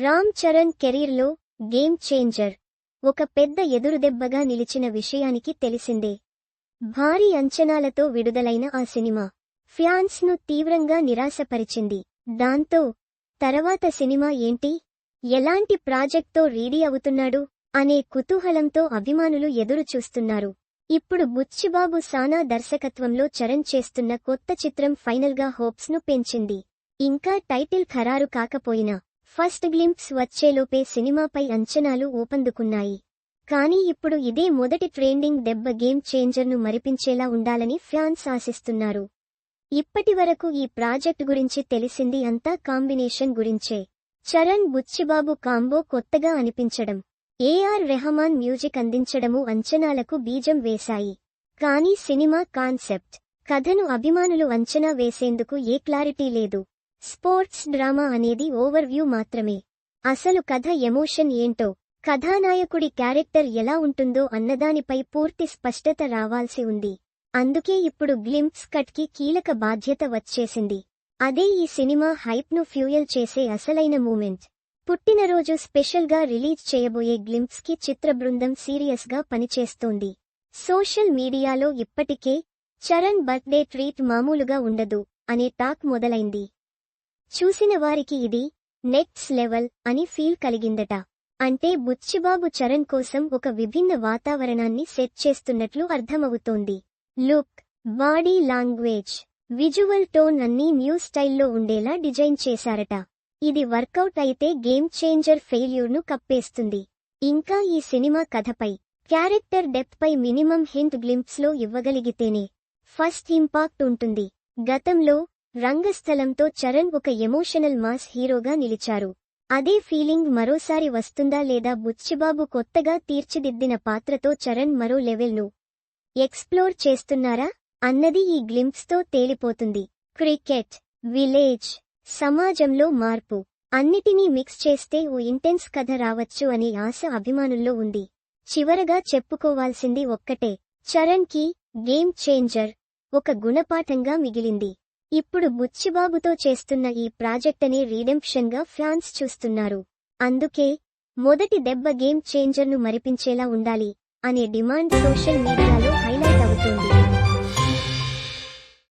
రామ్ చరణ్ కెరీర్లో game changer. ఒక పెద్ద ఎదురుదెబ్బగా నిలిచిన విషయానికి తెలిసిందే. భారీ అంచనాలతో విడుదలైన ఆ సినిమా ఫ్యాన్స్ను తీవ్రంగా నిరాశపరిచింది. దాంతో తర్వాత సినిమా ఏంటి? ఎలాంటి ప్రాజెక్ట్తో రీడీ అవుతున్నాడు? అనే కుతూహలంతో అభిమానులు ఎదురుచూస్తున్నారు. ఇప్పుడు బుచ్చిబాబు సానా దర్శకత్వంలో చరణ్ చేస్తున్న కొత్త చిత్రం ఫైనల్గా హోప్స్ను పెంచింది. ఇంకా టైటిల్ ఖరారు కాకపోయినా ఫస్ట్ గ్లింప్స్ వచ్చేలోపే సినిమాపై అంచనాలు ఊపందుకున్నాయి. కానీ ఇప్పుడు ఇదే మొదటి ట్రెండింగ్ దెబ్బ గేమ్ చేంజర్ను మరిపించేలా ఉండాలని ఫ్యాన్స్ ఆశిస్తున్నారు. ఇప్పటివరకు ఈ ప్రాజెక్ట్ గురించి తెలిసింది అంతా కాంబినేషన్ గురించే. చరణ్ బుచ్చిబాబు కాంబో కొత్తగా అనిపించడం ఏఆర్ రెహమాన్ మ్యూజిక్ అందించడము అంచనాలకు బీజం వేశాయి. కానీ సినిమా కాన్సెప్ట్ కథను అభిమానులు అంచనా వేసేందుకు ఏ క్లారిటీ లేదు. స్పోర్ట్స్ డ్రామా అనేది ఓవర్వ్యూ మాత్రమే. అసలు కథ ఎమోషన్ ఏంటో కథానాయకుడి క్యారెక్టర్ ఎలా ఉంటుందో అన్నదానిపై పూర్తి స్పష్టత రావాల్సి ఉంది. అందుకే ఇప్పుడు గ్లింప్స్ కట్కి కీలక బాధ్యత వచ్చేసింది. అదే ఈ సినిమా హైప్ను ఫ్యూయల్ చేసే అసలైన మూమెంట్. పుట్టినరోజు స్పెషల్గా రిలీజ్ చేయబోయే గ్లింప్స్కి చిత్ర బృందం సీరియస్గా పనిచేస్తోంది. సోషల్ మీడియాలో ఇప్పటికే చరణ్ బర్త్డే ట్రీట్ మామూలుగా ఉండదు అనే టాక్ మొదలైంది. చూసిన వారికి ఇది నెక్స్ట్ లెవెల్ అని ఫీల్ కలిగిందట. అంటే బుచ్చిబాబు చరణ్ కోసం ఒక విభిన్న వాతావరణాన్ని సెట్ చేస్తున్నట్లు అర్థమవుతోంది. Look body language visual tone అన్నీ న్యూ స్టైల్లో ఉండేలా డిజైన్ చేశారట. ఇది వర్కౌట్ అయితే గేమ్ చేంజర్ ఫెయిల్యూర్ను కప్పేస్తుంది. ఇంకా ఈ సినిమా కథపై క్యారెక్టర్ డెప్త్పై మినిమం హింట్ గ్లింప్స్లో ఇవ్వగలిగితేనే ఫస్ట్ ఇంపాక్ట్ ఉంటుంది. గతంలో రంగస్థలంతో చరణ్ ఒక ఎమోషనల్ మాస్ హీరోగా నిలిచారు. అదే ఫీలింగ్ మరోసారి వస్తుందా లేదా బుచ్చిబాబు కొత్తగా తీర్చిదిద్దిన పాత్రతో చరణ్ మరో లెవెల్ను ఎక్స్ప్లోర్ చేస్తున్నారా? అన్నది ఈ గ్లింప్స్తో తేలిపోతుంది. క్రికెట్ విలేజ్ సమాజంలో మార్పు. అన్నిటినీ మిక్స్ చేస్తే ఓ ఇంటెన్స్ కథ రావచ్చు అనే ఆశ అభిమానుల్లో ఉంది. చివరగా చెప్పుకోవాల్సింది ఒక్కటే. చరణ్కి గేమ్ చేంజర్ ఒక గుణపాఠంగా మిగిలింది. ఇప్పుడు బుచ్చిబాబుతో చేస్తున్న ఈ ప్రాజెక్ట్ రీడెంప్షన్గా ఫ్యాన్స్ చూస్తున్నారు. అందుకే మొదటి దెబ్బ గేమ్ చేంజర్ను మరిపించేలా ఉండాలి అనే డిమాండ్ సోషల్ మీడియాలో హైలైట్ అవుతోంది.